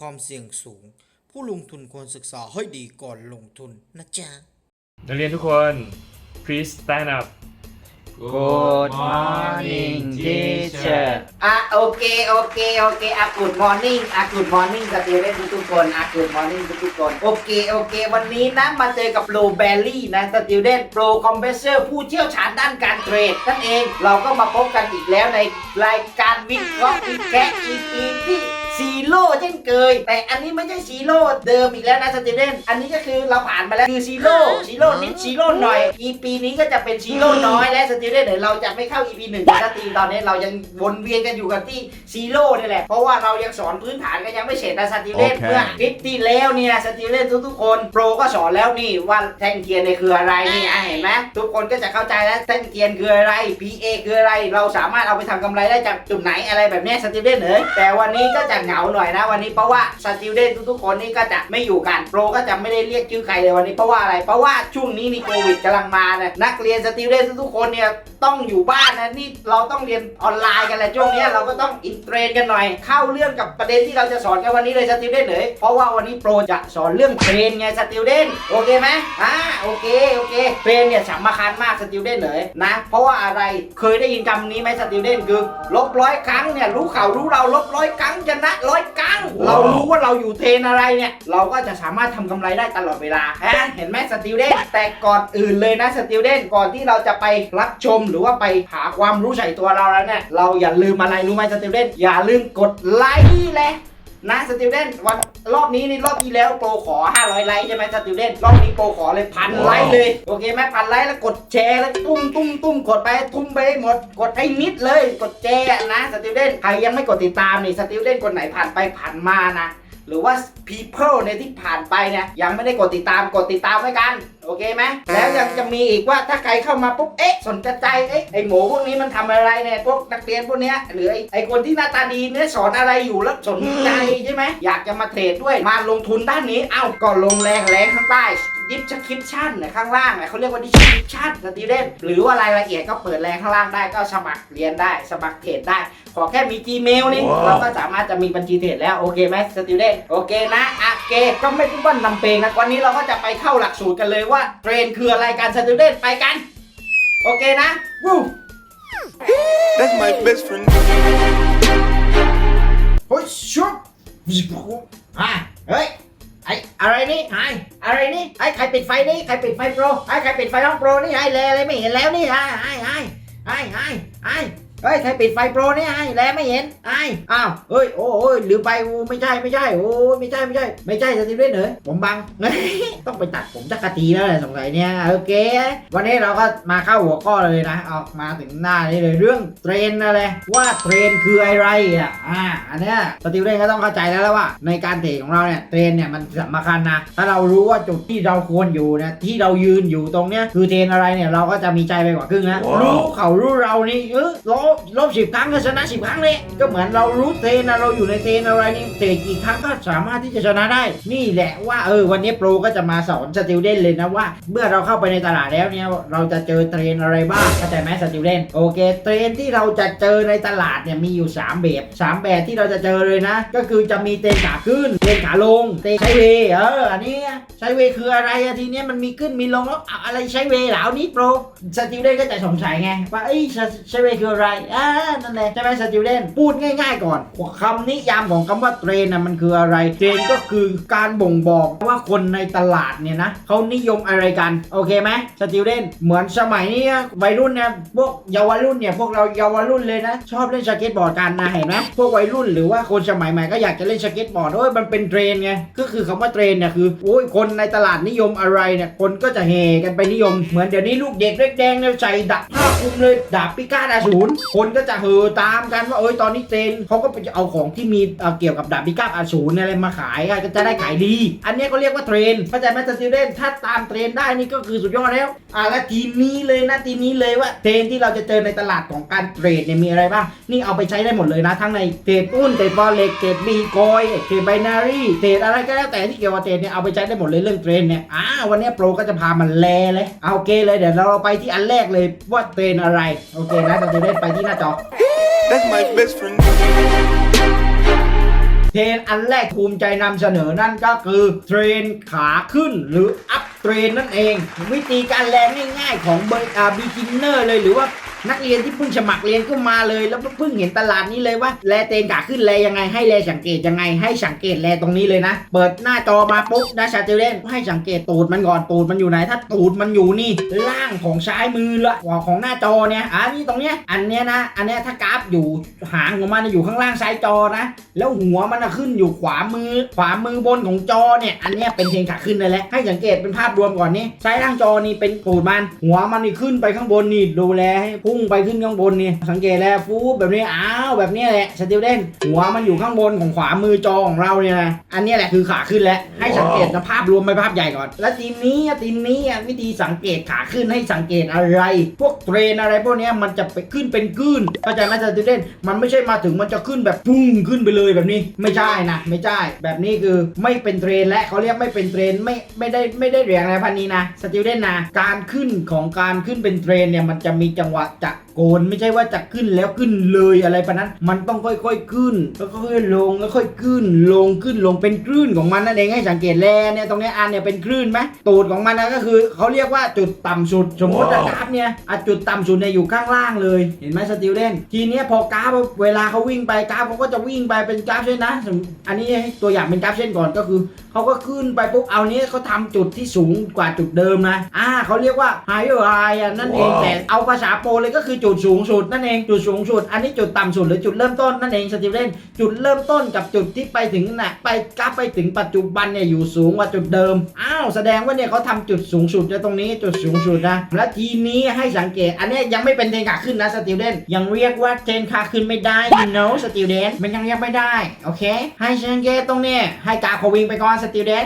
ความเสี่ยงสูง ผู้ลงทุนควรศึกษาให้ดีก่อนลงทุนนะจ๊ะ นักเรียนทุกคน please stand up Good morning teacher อะโอเคโอเคโอเคอะ Good morning อะ Good morning สติวเล่นทุกๆคนอะ Good morning ทุกๆคนโอเคโอเค วันนี้นะมาเจอกับโ w แบลลี่นะสติวเล่นโปรคอมเพรสเซอร์ผู้เชี่ยวชาญด้านการเทรดนั่นเองเราก็มาพบกันอีกแล้วในรายการวิเคราะห์วิแคะ EP ที่ ซีโร่เช่นเคย แต่อันนี้ไม่ใช่ซีโร่เดิมอีกแล้วนะสติวเล่นอันนี้ก็คือเราผ่านมาแล้วคือซีโร่ซีโร่นิดซีโร่หน่อย EP นี้ก็จะเป็นซีโร่น้อยและสติวเล่นเดี๋ยวเราจะไม่เข้า EP หนึ่งสตีตอนนี้เรายังวนเวียนกันอยู่กับที่ซีโร่นี่แหละ เพราะว่าเรายังสอนพื้นฐานกันยังไม่เสร็จนะสติวเล่นโอเคเมื่อคลิปที่แล้วเนี่ยสติวเล่นทุกๆคนโปรก็สอนแล้วนี่ว่าแท่งเทียนเนี่ยคืออะไรนี่อะเห็นไหมทุกคนก็จะเข้าใจแล้วแท่งเทียนคืออะไร PA คืออะไร เราสามารถเอาไปทำกำไรได้จากจุดไหนอะไรแบบเนี้ยสติวเล่นเอ๋ยแต่วันนี้ก็จะเหงาหน่อยนะวันนี้เพราะว่าสติวเล่นทุกๆคนนี่ก็จะไม่อยู่กันโปรก็จะไม่ได้เรียกชื่อใครเลยวันนี้เพราะว่าอะไรเพราะว่าช่วงนี้นี่โควิดกำลังมาเนี่ยนักเรียนสติวเล่นทุกๆคนเนี่ยต้องอยู่บ้านนะนี่เราต้องเรียนออนไลน์กันแหละช่วงนี้เราก็ต้องอินเทรนกันหน่อย เข้าเรื่องกับประเด็นที่เราจะสอนกันวันนี้เลยสติวเดนเลยเพราะว่าวันนี้โปรจะสอนเรื่องเทรนไงสติวเดนโอเคไหมอ่าโอเคโอเคเทรนเนี่ยสำคัญมากสติวเดนเลยนะ เพราะว่าอะไรเคยได้ยินคำนี้ไหมสติวเดนคือลบร้อยครั้งเนี่ยรู้เขารู้เราลบร้อยครั้งชนะร้อยครั้ง เรารู้ว่าเราอยู่เทรนอะไรเนี่ย เราก็จะสามารถทำกำไรได้ตลอดเวลาฮะเห็นไหมสติวเดนแต่ก่อนอื่นเลยนะสติวเดนก่อนที่เราจะไปรับชมหรือว่าไปหาความรู้ใส่ตัวเราแล้วเนี่ย เราอย่าลืมอะไรรู้ไหมสติวเดนอย่าลืมกดไลค์เลย นะสติวเดนวันรอบนี้นี่รอบที่แล้วโปรขอ 500 ไลค์ใช่ไหมสติวเดนรอบนี้โปรขอเลยพันไลค์เลย โอเคไหมพันไลค์แล้วกดแชร์แล้วตุ้มตุ้มตุ้มกดไปทุ่มไปให้หมด กดให้นิดเลย กดแชร์นะสติวเดนใครยังไม่กดติดตามนี่สติวเดนคนไหนผ่านไปผ่านมานะหรือว่า people ในยที่ผ่านไปเนี่ยยังไม่ได้กดติดตามกดติดตามไว้กัน โอเคไหมแล้วยังจะมีอีกว่าถ้าใครเข้ามาปุ๊บเอ๊ะสนใจเอ๊ะไอหมูพวกนี้มันทำอะไรเนี่ยพวกนักเรียนพวกเนี้ยหรือไอไอคนที่หน้าตาดีเนี่ยสอนอะไรอยู่แล้วสนใจใช่ไหมอยากจะมาเทรดด้วยมาลงทุนด้านนี้เอ้าก็ลงแรงแรงข้างใต้ดิฟสคริปชั่นเนี่ยข้างล่างเนี่ยเขาเรียกว่าดิสคริปชั่นสตีเดนหรือว่ารายละเอียดก็เปิดแรงข้างล่างได้ก็สมัครเรียนได้สมัครเทรดได้ ขอแค่มี Gmail นี่ว้าวเราก็สามารถจะมีบัญชีเทรดแล้ว โอเคไหมสติวเดนโอเคนะอะโอเคก็ไม่พูดบ้านนำเพลงนะวันนี้เราก็จะไปเข้าหลักสูตรกันเลยว่าเทรนคืออะไรกันสติวเดนไปกัน โอเคนะวู้ That's my best friend. เฮ้ยชุบอะเฮ้ยไออะไรนี่ไออะไรนี่ไอใครปิดไฟนี่ใครปิดไฟโปรไอใครปิดไฟห้องโปรนี่ไอแลอะไรไม่เห็นแล้วนี่ไอไอไอไอไอไอ เฮ้ยใครปิดไฟโปรนี่ไอแลไม่เห็นไออ้าวเฮ้ยโอ้โอ้ยลืมไปโอ้ไม่ใช่ไม่ใช่โอ้ไม่ใช่ไม่ใช่ ไม่ใช่สติเล่นเหรอผมบังต้องไปตัดผมจักรตีแล้วแหละสงสัยเนี่ยโอเค วันนี้เราก็มาเข้าหัวข้อเลยนะออกมาถึงหน้านี้เลยเรื่องเทรนอะไรว่าเทรนคืออะไรอะอ่าอันเนี้ยสติวเล่นก็ต้องเข้าใจแล้วแล้วว่า ในการเทรดของเราเนี่ยเทรนเนี่ยมันสำคัญนะถ้าเรารู้ว่าจุดที่เราควรอยู่นะที่เรายืนอยู่ตรงเนี้ยคือเทรนอะไรเนี่ยเราก็จะมีใจไปกว่าครึ่งนะว้าวรู้เขารู้เรานี่เออลบลบสิบครั้งก็ชนะสิบครั้งเลยก็เหมือนเรารู้เทนะเราอยู่ในเทนอะไรนี่เทรดกี่ครั้งก็สามารถที่จะชนะได้ นี่แหละว่าเออวันนี้โปรก็จะมาสอนสติวเดนเลยนะว่า เมื่อเราเข้าไปในตลาดแล้วเนี่ยเราจะเจอเทรนอะไรบ้างเข้าใจไหมสติวเดนโอเค เทรนที่เราจะเจอในตลาดเนี่ยมีอยู่ 3 แบบสามแบบที่เราจะเจอเลยนะ ก็คือจะมีเทรนขาขึ้นเทรนขาลงเทรนไซเวเอออันนี้ไซเวคืออะไรอะทีเนี้ยมันมีขึ้นมีลงแล้วอะไรไซเวเหล่านี้โปรสติวเดนก็จะสงสัยไงว่าเอ้ไซเวคืออะไรอ่านั่นแหละใช่ไหมสติวเดนพูดง่ายๆก่อนคำนิยามของคำว่าเทรนน่ะมันคืออะไร เทรนก็คือการบ่งบอกว่าคนในตลาดเนี่ยนะเขานิยมอะไรกัน โอเคไหมสติวเดนเหมือนสมัยนี้วัยรุ่นเนี่ยพวกเยาวรุ่นเนี่ยพวกเราเยาวรุ่นเลยนะ ชอบเล่นสเก็ตบอร์ดกันนะเห็นไหมพวกวัยรุ่นหรือว่าคนสมัยใหม่ก็อยากจะเล่นสเก็ตบอร์ดโอ้ยมันเป็นเทรนไงก็คือคำว่าเทรนเนี่ยคือโอ้ยคนในตลาดนิยมอะไรเนี่ยคนก็จะเฮกันไปนิยมเหมือนเดี๋ยวนี้ลูกเด็กเล็กแดงเนี่ยใส่ดาบผ้าคลุมเลยดาบปิก้าดาศูนย์คนก็จะเฮอตามกันว่าเอ้ยตอนนี้เทรนเขาก็ไปเอาของที่มีเเกี่ยวกับดาบปิก้าอสูรอะไรมาขายก็จะได้ขายดี อันนี้เขาเรียกว่าเทรนเข้าใจไหมสติเดนถ้าตามเทรนได้นี่ก็คือสุดยอดแล้วอะแล้วทีนี้เลยนะทีนี้เลยว่าเทรนที่เราจะเจอในตลาดของการเทรดเนี่ยมีอะไรบ้างนี่เอาไปใช้ได้หมดเลยนะ ทั้งในเทรดหุ้นเทรดบอลเล็กเทรดบีคอยเทรดไบนารีเทรดอะไรก็แล้วแต่ที่เกี่ยวกับเทรดเนี่ยเอาไปใช้ได้หมดเลยเรื่องเทรนเนี่ยอ่าวันนี้โปรก็จะพามันแลเลยเอาโอเคเลยเดี๋ยวเราไปที่อันแรกเลยว่าเทรนอะไรโอเคนะสติเดนไปที่หน้าจอ That's my best friend. เทรนอันแรกภูมิใจนำเสนอนั่นก็คือ เทรนขาขึ้นหรืออัพเทรนนั่นเอง วิธีการแลนง่ายๆของเบอร์อ่าบิกินเนอร์เลยหรือว่า นักเรียนที่เพิ่งสมัครเรียนก็มาเลย แล้วเพิ่งเห็นตลาดนี้เลยว่าแลเตนขาขึ้นแลยังไงให้แลสังเกตยังไงให้สังเกตแลตรงนี้เลยนะ เปิดหน้าจอมาปุ๊บนะชาเจเลนให้สังเกตตูดมันก่อนตูดมันอยู่ไหน ถ้าตูดมันอยู่นี่ ล่างของซ้ายมือละหัวของหน้าจอเนี่ยอันนี้ตรงเนี้ยอันเนี้ยนะ อันเนี้ยถ้ากราฟอยู่หางของมันน่ะอยู่ข้างล่างซ้ายจอนะ แล้วหัวมันน่ะขึ้นอยู่ขวามือ ขวามือบนของจอเนี่ยอันเนี้ยเป็นเทรนขาขึ้นเลยแหละให้สังเกตเป็นภาพรวมก่อนนี่ซ้ายล่างจอนี่เป็นตูดมัน หัวมันนี่ขึ้นไปข้างบนนี่ดูแลให้พุ่งไปขึ้นข้างบนนี่สังเกตแล้วฟูบแบบนี้อ้าวแบบนี้แหละสติลเด่นหัวมันอยู่ข้างบนของขวามือจอของเราเนี่ยนะอันนี้แหละคือขาขึ้นแล้วให้สังเกตนะภาพรวมไปภาพใหญ่ก่อน แล้วทีนี้ทีนี้วิธีสังเกตขาขึ้นให้สังเกตอะไร พวกเทรนอะไรพวกนี้มันจะไปขึ้นเป็นกื้นเข้าใจไหมสติลเด่นมันไม่ใช่มาถึงมันจะขึ้นแบบพุ่งขึ้นไปเลยแบบนี้ไม่ใช่นะไม่ใช่แบบนี้คือไม่เป็นเทรนและเขาเรียกไม่เป็นเทรนไม่ไม่ได้ไม่ได้เหรียญอะไรพันนี้นะสติลเด่นนะการขึ้นของการขึ้นเป็นเทรนเนี่ยมันจะมีจังหวะจะ โกนไม่ใช่ว่าจะขึ้นแล้วขึ้นเลยอะไรปะนั้น มันต้องค่อยๆขึ้นแล้วก็ค่อยๆลงแล้วค่อยขึ้น ลงขึ้นลงเป็นคลื่นของมันนั่นเองให้สังเกตแลเนี่ยตรงนี้อันเนี่ยเป็นคลื่นไหมตูดของมันนะก็คือเขาเรียกว่าจุดต่ำสุด สมมติว่ากราฟเนี่ยจุดต่ำสุดเนี่ยอยู่ข้างล่างเลยเห็นไหมสติลเล่นทีเนี้ยพอกราฟเวลาเขาวิ่งไปกราฟเขาก็จะวิ่งไปเป็นกราฟเส้นนะ อันนี้ตัวอย่างเป็นกราฟเส้นก่อนก็คือเขาก็ขึ้นไปปุ๊บเอานี้เขาทำจุดที่สูงกว่าจุดเดิมนะอ่าเขาเรียกว่า higher high อะนั่นเองแต่เอาภาษาโปรเลยก็คือจุดสูงสุดนั่นเองจุดสูงสุด อันนี้จุดต่ำสุดหรือจุดเริ่มต้นนั่นเองสติเล่นจุดเริ่มต้นกับจุดที่ไปถึงน่ะไปกราฟไปถึงปัจจุบันเนี่ยอยู่สูงกว่าจุดเดิมอ้าวแสดงว่าเนี่ยเขาทำจุดสูงสุดอยู่ตรงนี้จุดสูงสุดนะและทีนี้ให้สังเกต อันนี้ยังไม่เป็นเทรนขาขึ้นนะสติเล่นยังเรียกว่าเทรนขาขึ้นไม่ได้ no สติเดนมันยังเรียกไม่ได้โอเค ให้สังเกตตรงนี้ให้กาฟเขวิงไปก่อนสติเดน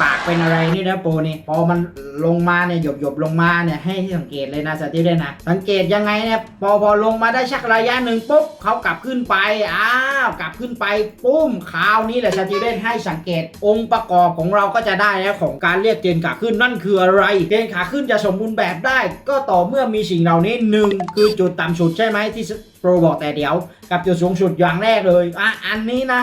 ปากเป็นอะไรนี่นะโปนี่พอมันลงมาเนี่ยหยบหยบลงมาเนี่ยให้สังเกตเลยนะสติด้วยนะสังเกตยังไงเนี่ยพอพอลงมาได้ชักระยะหนึ่งปุ๊บเขากลับขึ้นไปอ้าวกลับขึ้นไปปุ้มคราวนี้แหละสตีเวนให้สังเกต องค์ประกอบของเราก็จะได้แล้วของการเรียกเกณฑ์ขาขึ้นนั่นคืออะไรเกณฑ์ขาขึ้นจะสมบูรณ์แบบได้ ก็ต่อเมื่อมีสิ่งเหล่านี้หนึ่งคือจุดต่ำสุดใช่ไหมที่ โปรบอกแต่เดี๋ยวกับจุดสูงสุดอย่างแรกเลยอะอันนี้นะ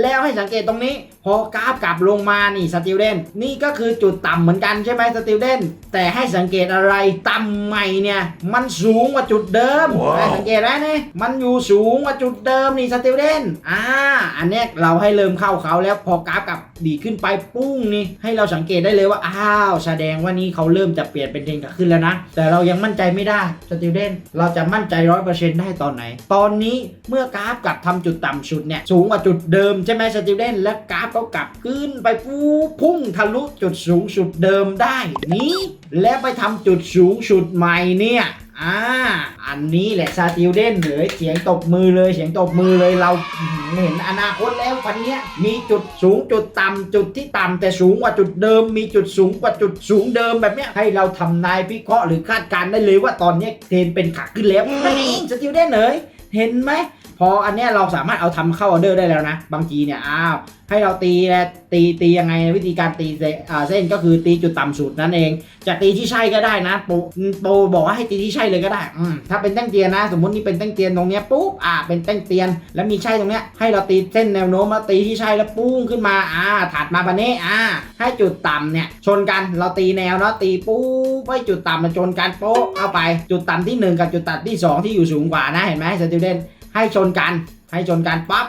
แล้วให้สังเกตตรงนี้ พอกราฟกลับลงมานี่สติลเดนนี่ก็คือจุดต่ำเหมือนกันใช่ไหมสติลเดนแต่ให้สังเกตอะไรต่ำใหม่เนี่ยมันสูงกว่าจุดเดิมให้สังเกตแล้วนี่มันอยู่สูงกว่าจุดเดิมนี่สติลเดนอ่าอันเนี้ยเราให้เริ่มเข้าเขาแล้วพอกราฟกลับดีดขึ้นไปปุ้งนี่ให้เราสังเกตได้เลยว่าอ้าวแสดงว่านี่เขาเริ่มจะเปลี่ยนเป็นเทรนขาขึ้นแล้วนะแต่เรายังมั่นใจไม่ได้สติลเดนเราจะมั่นใจร้อยเปอร์เซ็นต์ได้ตอนไหน ตอนนี้เมื่อกราฟกลับทำจุดต่ำสุดเนี่ยสูงกว่าจุดเดิมใช่ไหมสติเดนและกราฟเขากลับขึ้นไปปูพุ่งทะลุจุดสูงสุดเดิมได้นี้ และไปทำจุดสูงสุดใหม่เนี่ย อ่า อันนี้แหละซาติลเดนเลยเสียงตบมือเลยเสียงตบมือเลยเราเห็นอนาคตแล้วพันเนี้ยมีจุดสูงจุดต่ำจุดที่ต่ำแต่สูงกว่าจุดเดิม มีจุดสูงกว่าจุดสูงเดิมแบบเนี้ยให้เราทำนายพิเคราะห์หรือคาดการณ์ได้เลยว่าตอนเนี้ยเทรนเป็นขาขึ้นแล้วนั่นเองสติลเดนเลยเห็นไหมพ ออันเนี้ยเราสามารถเอาทำเข้าออเดอร์ได้แล้วนะ บางทีเนี่ยอ้าวให้เราตีนะตีตียังไงวิธีการตีเส้นก็คือตีจุดต่ำสุดนั่นเอง จะตีที่ใช่ก็ได้นะโปโปบอกว่าให้ตีที่ใช่เลยก็ได้อืถ้าเป็นแท่งเตียนนะ สมมตินี่เป็นแท่งเตียนตรงเนี้ยปุ๊บอ่าเป็นแท่งเตียน แล้วมีใช่ตรงเนี้ยให้เราตีเส้นแนวโน้มแล้วตีที่ใช่แล้วปุ้งขึ้นมาอ่าถัดมาปันนี้อ่าให้จุดต่ำเนี่ยชนกันเราตีแนวเนาะตีปุ๊บให้จุดต่ำมาชนกันโป๊ะเข้าไปจุดต่ำที่หนึ่งกับจุดต่ำที่สองที่อยู่สูงกว่านะเห็นไหมสติเดน ให้ชนกัน ให้ชนกันปั๊บ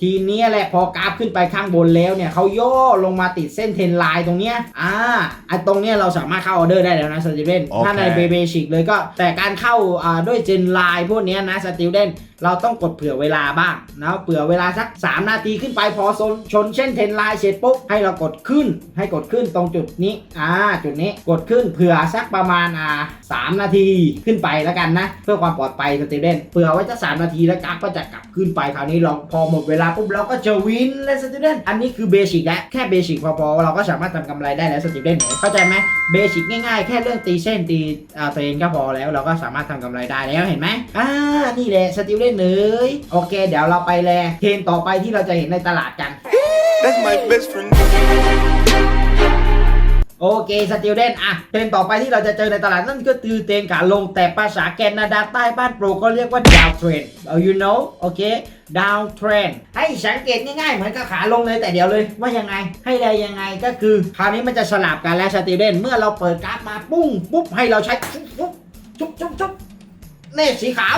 ทีเนี้ยแหละพอกราฟขึ้นไปข้างบนแล้วเนี่ยเขาย่อลงมาติดเส้นเทรนไลน์ตรงเนี้ยอ่าไอตรงเนี้ยเราสามารถเข้าออเดอร์ได้แล้วนะสติเดนโอเคถ้าในเบเบชิกเลยก็แต่การเข้าอ่าด้วยเจนไลน์พวกเนี้ยนะสติเดน เราต้องกดเผื่อเวลาบ้างนะเผื่อเวลาสัก 3 นาทีขึ้นไปพอชนชนเช่นเทนไลน์เสร็จปุ๊บให้เรากดขึ้น ให้กดขึ้นตรงจุดนี้อ่าจุดนี้กดขึ้นเผื่อสักประมาณอ่าสามนาทีขึ้นไปแล้วกันนะ เพื่อความปลอดภัยสติเดนเผื่อไว้จะสามนาทีแล้วกราฟก็จะกลับขึ้นไปคราวนี้เราพอหมดเวลาปุ๊บเราก็จะวินเลยสติเดนอันนี้คือเบสิกแล้วแค่เบสิกพอๆเราก็สามารถทำกำไรได้แล้วสติเดนเข้าใจไหมเบสิกง่ายๆ แค่เรื่องตีเส้นตีอ่าเทนก็พอแล้ว เราก็สามารถทำกำไรได้แล้วเห็นไหมอ่านี่แหละสติเดนเลยโอเค เดี๋ยวเราไปแลเทรนต่อไปที่เราจะเห็นในตลาดกัน That's my best friend. โอเคสติลเดนอะเทรนต่อไปที่เราจะเจอในตลาดนั่นก็คือเทรนขาลงแต่ภาษาแคนาดาใต้บ้านโปรก็เรียกว่าดาวเทรนเอา you know โอเคดาวเทรนให้สังเกตง่ายๆ เหมือนกับขาลงเลยแต่เดี๋ยวเลย ว่ายังไงให้แลยังไงก็คือ คราวนี้มันจะสลับกันแล้วสตีเดนเมื่อเราเปิดกราฟมาปุ้งปุ๊บให้เราใช้ปุ๊บปุ๊บจุ๊บจุ๊บจุ๊บ เนี่สีขาว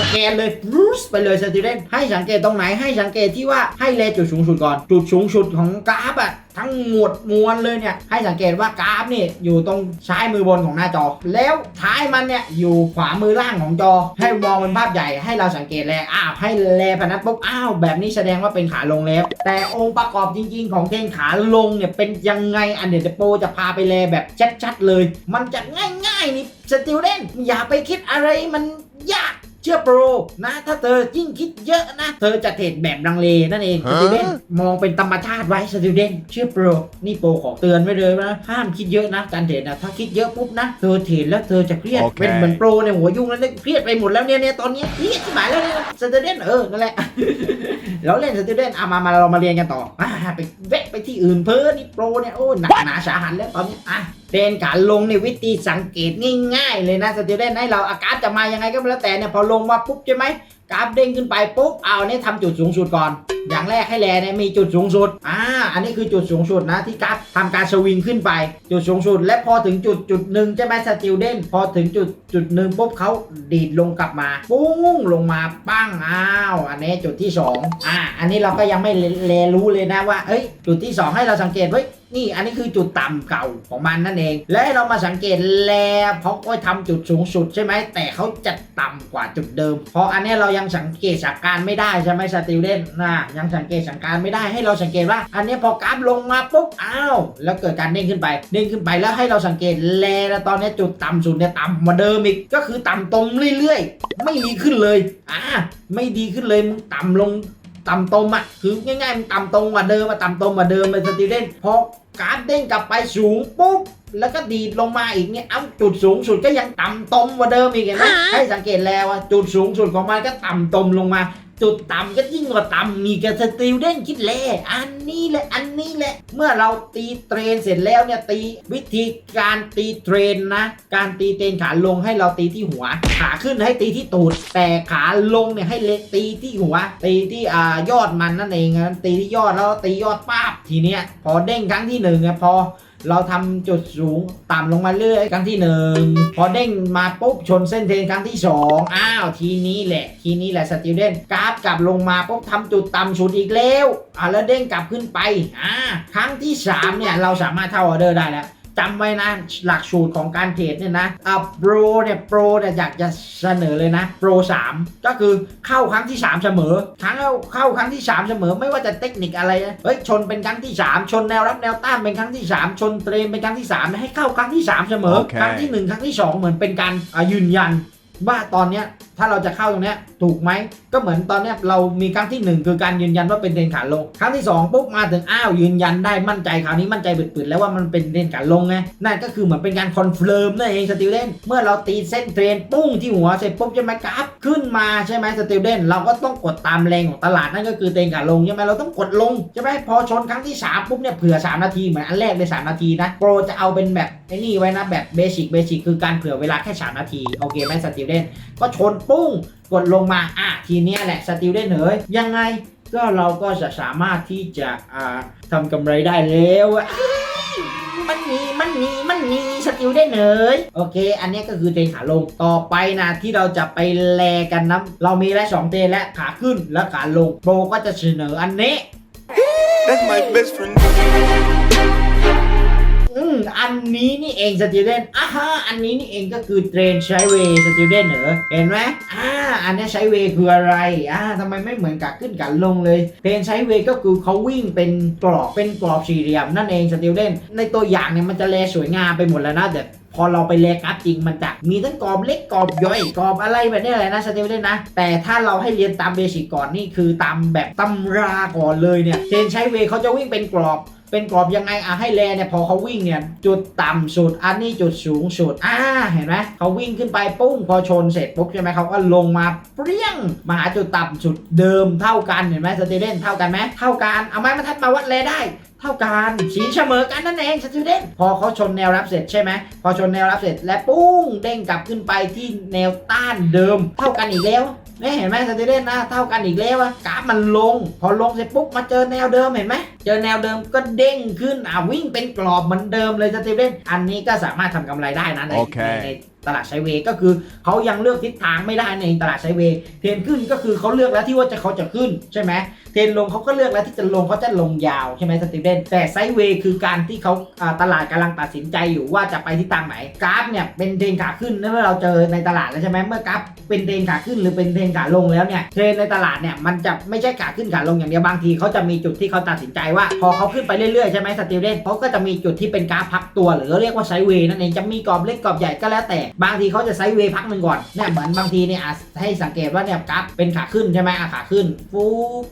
สแกนเลยรูสไปเลยสตีเดนให้สังเกตตรงไหนให้สังเกตที่ว่าให้เลจุดสูงสุดก่อน จุดสูงสุดของกราฟอะ ทั้งหมดมวลเลยเนี่ยให้สังเกตว่ากราฟนี่อยู่ตรงซ้ายมือบนของหน้าจอ แล้วท้ายมันเนี่ยอยู่ขวามือล่างของจอ ให้มองเป็นภาพใหญ่ให้เราสังเกตแลอ้าวให้แลพนันปุ๊บอ้าวแบบนี้แสดงว่าเป็นขาลงแล้ว แต่องค์ประกอบจริง ๆ ของเทนขาลงเนี่ยเป็นยังไงอันเดยวเดโปจะพาไปแลแบบชัดๆเลย มันจะง่ายๆนี่สติลเดนอย่าไปคิดอะไรมันยาก เชื่อโปรนะ ถ้าเธอยิ่งคิดเยอะนะ เธอจะเทรดแบบลังเลนั่นเองสติเดนมองเป็นธรรมชาติไว้สติเดนเชื่อโปรนี่โปรขอเตือนไว้เลยนะห้ามคิดเยอะนะการเทรดนะถ้าคิดเยอะปุ๊บนะเธอเทรดแล้วเธอจะเครียดโอเคเป็นเหมือนโปรในหัวยุ่งแล้วเนี่ยเครียดไปหมดแล้วเนี่ยเนี่ยตอนเนี้ยเครียดที่หมายแล้วเนี่ยสติเดนเออนั่นแหละแล้วเล่นสติเดนเอามามาเรามาเรียนกันต่ออ่าไปเวะไปที่อื่นเพ้อนี่โปรเนี่ยโอ้หนักหนาสาหัสแล้วตอนนี้อะ เดนขาลงในวิธีสังเกตง่ายๆ เลยนะสติเดนให้เราอาการจะมายังไงก็แล้วแต่เนี่ยพอลงมาปุ๊บใช่ไหมกราฟเด้งขึ้นไปปุ๊บเอาเนี่ยทำจุดสูงสุดก่อนอย่างแรกให้แลเนี่ยมีจุดสูงสุด อ่า อันนี้คือจุดสูงสุดนะที่กราฟทำการสวิงขึ้นไป จุดสูงสุด และพอถึงจุดจุดหนึ่งใช่ไหมสติลเดนพอถึงจุดจุดหนึ่งปุ๊บเขาดีดลงกลับมา ปุ้งลงมาปั้งอ้าวอันนี้จุดที่สองอ่า อันนี้เราก็ยังไม่แลรู้เลยนะว่าเอ้ยจุดที่สองให้เราสังเกตไว้ยนี่อันนี้คือจุดต่ำเก่าของมันนั่นเอง และเรามาสังเกตแลเพราะก็ทำจุดสูงสุดใช่ไหมแต่เขาจะต่ำกว่าจุดเดิม เพราะอันนี้เรายังสังเกตสังการไม่ได้ใช่ไหมสติลเดนนะยังสังเกตสังการไม่ได้ให้เราสังเกตว่า อันนี้พอกราฟลงมาปุ๊บอ้าวแล้วเกิดการเด้งขึ้นไปเด้งขึ้นไปแล้วให้เราสังเกตแลแล้วตอนนี้จุดต่ำสุดเนี่ยต่ำกว่าเดิมอีกก็คือต่ำตรงเรื่อยๆ ไม่ดีขึ้นเลยอ่าไม่ดีขึ้นเลยมึงต่ำลงต่ำตรงอะคือง่ายๆมันต่ำตรงกว่าเดิมมาต่ำตรงกว่าเดิมเป็นสติลเดนพอการดเด้งกลับไปสูงปุ๊บแล้วก็ดีดลงมาอีกเนี่ยเอ้าจุดสูงสุดก็ยังต่ำตรงกว่าเดิมอีกเห็นไหมให้สังเกตแล้วว่าจุดสูงสุดของมันก็ต่ำตรงลงมา จุดต่ำก็ยิ่งกว่าต่ำมีกับสติลเดนคิดแลอันนี้แหละอันนี้แหละ เมื่อเราตีเทรนเสร็จแล้วเนี่ยตีวิธีการตีเทรนนะ การตีเทรนขาลงให้เราตีที่หัว ขาขึ้นให้ตีที่ตูด แต่ขาลงเนี่ยให้เลตีที่หัว ตีที่อ่ายอดมันนั่นเองนะตีที่ยอดแล้วตียอดป้าบทีเนี้ยพอเด้งครั้งที่หนึ่งนะพอ เราทำจุดสูงต่ำลงมาเรื่อยครั้งที่หนึ่งพอเด้งมาปุ๊บชนเส้นเทรนครั้งที่สองอ้าว ทีนี้แหละ ทีนี้แหละสติวเดนกราฟกลับลงมาปุ๊บทำจุดต่ำสุดอีกแล้วอ่าแล้วเด้งกลับขึ้นไปอ่าครั้งที่สามเนี่ย เราสามารถเท่าออเดอร์ได้แล้ว จำไว้นะ หลักสูตรของการเทรดเนี่ยนะอ่าโปรเนี่ยโปรเนี่ยอยากจะเสนอเลยนะโปร3ก็คือเข้าครั้งที่ 3 เสมอครั้งเข้าเข้าครั้งที่ 3 เสมอ ไม่ว่าจะเทคนิคอะไรนะเฮ้ยชนเป็นครั้งที่ 3 ชนแนวรับแนวต้านเป็นครั้งที่ 3 ชนเทรนเป็นครั้งที่ 3 ให้เข้าครั้งที่ 3 เสมอโอเคครั้งที่ 1 ครั้งที่ 2 เหมือนเป็นการอ่ายืนยัน ว่าตอนเนี้ยถ้าเราจะเข้าตรงเนี้ยถูกไหมก็เหมือนตอนเนี้ยเรามีครั้งที่หนึ่งคือการยืนยันว่าเป็นเทรนขาลง ครั้งที่สองปุ๊บมาถึงอ้าวยืนยันได้มั่นใจคราวนี้มั่นใจปืดๆแล้วว่ามันเป็นเทรนขาลงไงนั่นก็คือเหมือนเป็นการคอนเฟิร์มนั่นเองสติลเดนเมื่อเราตีเส้นเทรนปุ้งที่หัวเสร็จปุ๊บใช่ไหมกราฟขึ้นมาใช่ไหมสติลเดนเราก็ต้องกดตามแรงของตลาดนั่นก็คือเทรนขาลงใช่ไหมเราต้องกดลงใช่ไหมพอชนครั้งที่สามปุ๊บเนี่ยเผื่อสามนาทีเหมือนอันแรกเลยสามนาทีนะโปรจะเอาเป็นแบบไอ้นี่ไว้นะแบบเบสิกเบสิกคือการเผื่อเวลาแค่สามนาทีโอเคไหมสติลเดนก็ชนปุ้งกดลงมาอะทีเนี้ยแหละสติลได้เหนยยังไงก็เราก็จะสามารถที่จะอ่าทำกำไรได้แล้วมันมีมันมีมันมีสติลได้เหนยโอเค อันนี้ก็คือเทนขาลงต่อไปนะที่เราจะไปแลกันนะเรามีและสองเทนและขาขึ้นและขาลงโปรก็จะเสนออันนี้ That's my best friend. อืมอันนี้นี่เองสติลเดนอ่าฮะอันนี้นี่เองก็คือเทรนใช้เวสติลเดนเหรอเห็นไหมอ่าอันนี้ใช้เวคืออะไรอ่าทำไมไม่เหมือนกับขึ้นกับลงเลยเทรนใช้เวก็คือเขาวิ่งเป็นกรอบเป็นกรอบสี่เหลี่ยมนั่นเองสติลเดนในตัวอย่างเนี่ยมันจะแลสวยงามไปหมดแล้วนะแต่พอเราไปแลกราฟจริงมันจะมีทั้งกรอบเล็กกรอบย่อยกรอบอะไรแบบนี้เลยนะสเตลเดนนะ แต่ถ้าเราให้เรียนตามเบสิกก่อนนี่คือตามแบบตำราก่อนเลยเนี่ยเทรนใช้เวเขาจะวิ่งเป็นกรอบ เป็นกรอบยังไงอะให้แลเนี่ยพอเขาวิ่งเนี่ยจุดต่ำสุดอันนี้จุดสูงสุดอ่าเห็นไหมเขาวิ่งขึ้นไปปุ้งพอชนเสร็จปุ๊บใช่ไหมเขาก็ลงมาเปรี้ยงมาหาจุดต่ำสุดเดิมเท่ากันเห็นไหมสเตเดนเท่ากันไหมเท่ากันเอาไม้บรรทัดมาวัดแลได้เท่ากันสีเสมอกันนั่นเองสตูเดนพอเขาชนแนวรับเสร็จใช่ไหมพอชนแนวรับเสร็จและปุ้งเด้งกลับขึ้นไปที่แนวต้านเดิม เท่ากันอีกแล้ว นี่เห็นไหมสติเดนนะเท่ากันอีกแล้วอะกราฟมันลง พอลงเสร็จปุ๊บมาเจอแนวเดิมเห็นไหมเจอแนวเดิมก็เด้งขึ้นอะวิ่งเป็นกรอบเหมือนเดิมเลยสติเดนอันนี้ก็สามารถทำกำไรได้นะในโอเคในใน ตลาดไซเวย์ก็คือเขายังเลือกทิศทางไม่ได้ในตลาดไซเวย์เทรนขึ้นก็คือเขาเลือกแล้วที่ว่าจะเขาจะขึ้นใช่ไหมเทรนลงเขาก็เลือกแล้วที่จะลงเขาจะลงยาวใช่ไหมสติเดนแต่ไซเวย์คือการที่เขาตลาดกำลังตัดสินใจอยู่ว่าจะไปทิศทางไหนกราฟเนี่ยเป็นเทรนขาขึ้นเมื่อเราเจอในตลาดแล้วใช่ไหมเมื่อกราฟเป็นเทรนขาขึ้นหรือเป็นเทรนขาลงแล้วเนี่ยเทรนในตลาดเนี่ยมันจะไม่ใช่ขาขึ้นขาลงอย่างเดียวบางทีเขาจะมีจุดที่เขาตัดสินใจว่า พอเขาขึ้นไปเรื่อยๆใช่ไหมสติเดนเขาก็จะมีจุดที่เป็นกราฟพักตัว หรือเรียกว่าไซเวย์นั่นเองจะมีกรอบเล็กกรอบใหญ่ก็แล้วแต่บางทีเขาจะไซด์เวย์พักหนึ่งก่อนเนี่ยเหมือนบางทีเนี่ยให้สังเกตว่าเนี่ยกราฟเป็นขาขึ้นใช่ไหมอะขาขึ้นฟู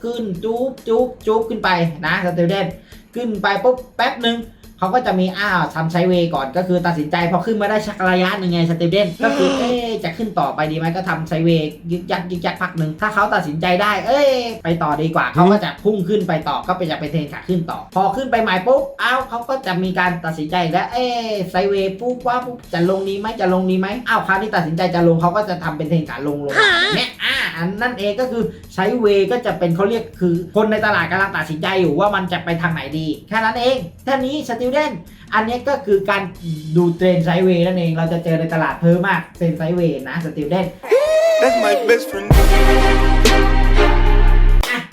ขึ้นจุ๊บจุ๊บจุ๊บขึ้นไปนะสติเดนขึ้นไปปุ๊บแป๊บหนึ่ง เขาก็จะมีอ้าวทำไซด์เวย์ก่อนก็คือตัดสินใจพอขึ้นมาได้ชักระยะหนึ่งไงสเตเดนก็คือเอ๊ะจะขึ้นต่อไปดีไหมก็ทำไซด์เวย์ยึกยักยึกยักพักหนึ่งถ้าเขาตัดสินใจได้ เอ้ย ไปต่อดีกว่าเขาก็จะพุ่งขึ้นไปต่อก็ไปจะไปเทรนขาขึ้นต่อ พอขึ้นไปใหม่ปุ๊บอ้าวเขาก็จะมีการตัดสินใจอีกแล้วเอ๊ะไซด์เวย์ปุ๊บว่าปุ๊บจะลงดีไหมจะลงดีไหมอ้าวคราวนี้ตัดสินใจจะลงเขาก็จะทำเป็นเทรนขาลงลงเนี่ยอ่าอันนั่นเองก็คือไซด์เวย์ก็จะเป็นเขาเรียกคือคนในตลาดกำลังตัดสินใจอยู่ว่ามันจะไปทางไหนดีแค่นั้นเองแค่นี้สติเดนอันนี้ก็คือการดูเทรนไซด์เวย์นั่นเอง เราจะเจอในตลาดเพิ่มมากเทรนไซด์เวย์นะสติวเดน That's my best friend.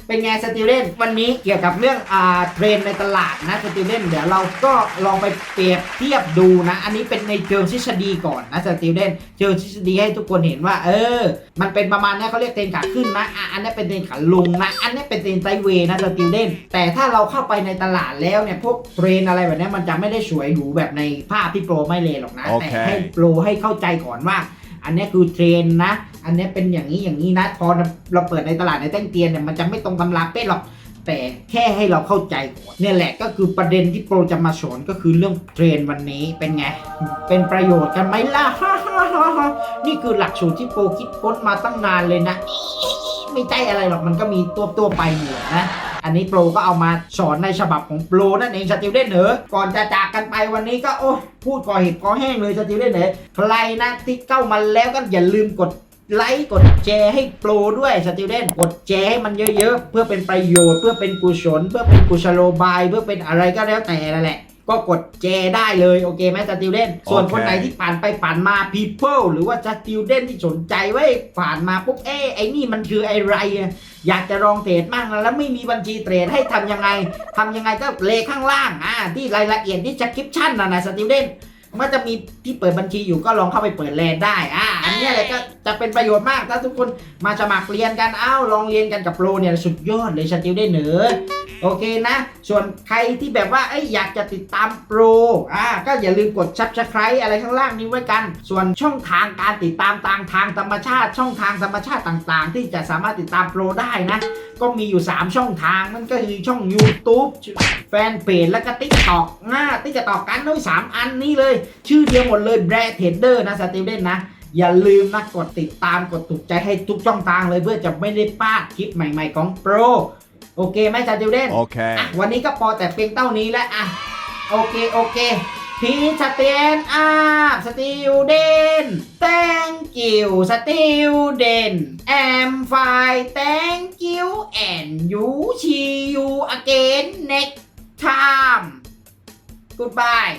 อะเป็นไงสติลเดนวันนี้เกี่ยวกับเรื่องอ่าเทรนด์ในตลาดนะสติลเดนเดี๋ยวเราก็ลองไปเปรียบเทียบดูนะ อันนี้เป็นในเชิงทฤษฎีก่อนนะสติลเดนเชิงทฤษฎีให้ทุกคนเห็นว่า เออ มันเป็นประมาณนี้เขาเรียกเทรนขาขึ้นนะอะอันนี้เป็นเทรนขาลงนะ อันนี้เป็นเทรนไซด์เวย์นะสติลเดนแต่ถ้าเราเข้าไปในตลาดแล้วเนี่ยพวกเทรนอะไรแบบนี้มันจะไม่ได้สวยหรูแบบในภาพที่โปรไม่เลยหรอกนะโอแต่เคให้โปรให้เข้าใจก่อนว่า อันนี้คือเทรนนะ อันนี้เป็นอย่างนี้อย่างนี้นะ พอเราเปิดในตลาดในแต้งเตียนเนี่ยมันจะไม่ตรงตำราเป๊ะหรอกแต่แค่ให้เราเข้าใจเนี่ยแหละก็คือประเด็นที่โปรจะมาสอนก็คือเรื่องเทรนวันนี้เป็นไง เป็นประโยชน์กันไหมล่ะ นี่คือหลักสูตรที่โปรคิดค้นมาตั้งนานเลยนะ ไม่ใช่อะไรหรอกมันก็มีตัวตัวไปอยู่นะ อันนี้โปรก็เอามาสอนในฉบับของโปรนั่นเองสติวเดนเหรอก่อนจะจากกันไปวันนี้ก็โอ้พูดก่อเห็ดก่อแห้งเลยสติวเดนเหรอใครนะที่เข้ามาแล้วก็อย่าลืมกดไลค์กดแชร์ให้โปรด้วยสติวเดนกดแชร์ให้มันเยอะๆ เพื่อเป็นประโยชน์เพื่อเป็นกุศล เพื่อเป็นกุศโลบาย เพื่อเป็นอะไรก็แล้วแต่นั่นแหละ ก็กดแจได้เลยโอเคไหมสติลเดนส่วนคนไหนที่ผ่านไปผ่านมา people หรือว่าสติลเดนที่สนใจไว้ยผ่านมาปุ๊บเอ๊ะไอ้นี่มันคืออะไรอะอยากจะลองเทรดมั่งแล้วไม่มีบัญชีเทรดให้ทำยังไงทำยังไงก็เลขข้างล่างอ่าที่รายละเอียดที่ description นะนะสติลเดน มันจะมีที่เปิดบัญชีอยู่ก็ลองเข้าไปเปิดแลนได้อ่าอันเนี้ยเลยก็จะเป็นประโยชน์มากถ้าทุกคนมาสมัครเรียนกันอ้าวลองเรียนกันกับโปรเนี่ยสุดยอดเลยสติลเดนเหนือโอเคนะ ส่วนใครที่แบบว่าเอ้ยอยากจะติดตามโปรอ่าก็อย่าลืมกด subscribe อะไรข้างล่างนี้ไว้กัน ส่วนช่องทางการติดตามทางทางธรรมชาติ ช่องทางธรรมชาติต่างๆ ที่จะสามารถติดตามโปรได้นะ ก็มีอยู่ 3 ช่องทางนั่นก็คือช่อง YouTube แฟนเพจแล้วก็ TikTok หน้า TikTok กันด้วย 3 อันนี้เลยชื่อเดียวหมดเลยแบรดเทเดอร์นะสตีเดนนะ อย่าลืมนะกดติดตามกดถูกใจให้ทุกช่องทางเลยเพื่อจะไม่ได้พลาดคลิปใหม่ ๆ ของโปรโอเคไหมสตีเดน Okay. อะวันนี้ก็พอแต่เพียงเท่านี้แล้วอะโอเคโอเคพีสเตนอัพสติลเดน thank you สติลเดน am fine thank you and you see you again next time goodbye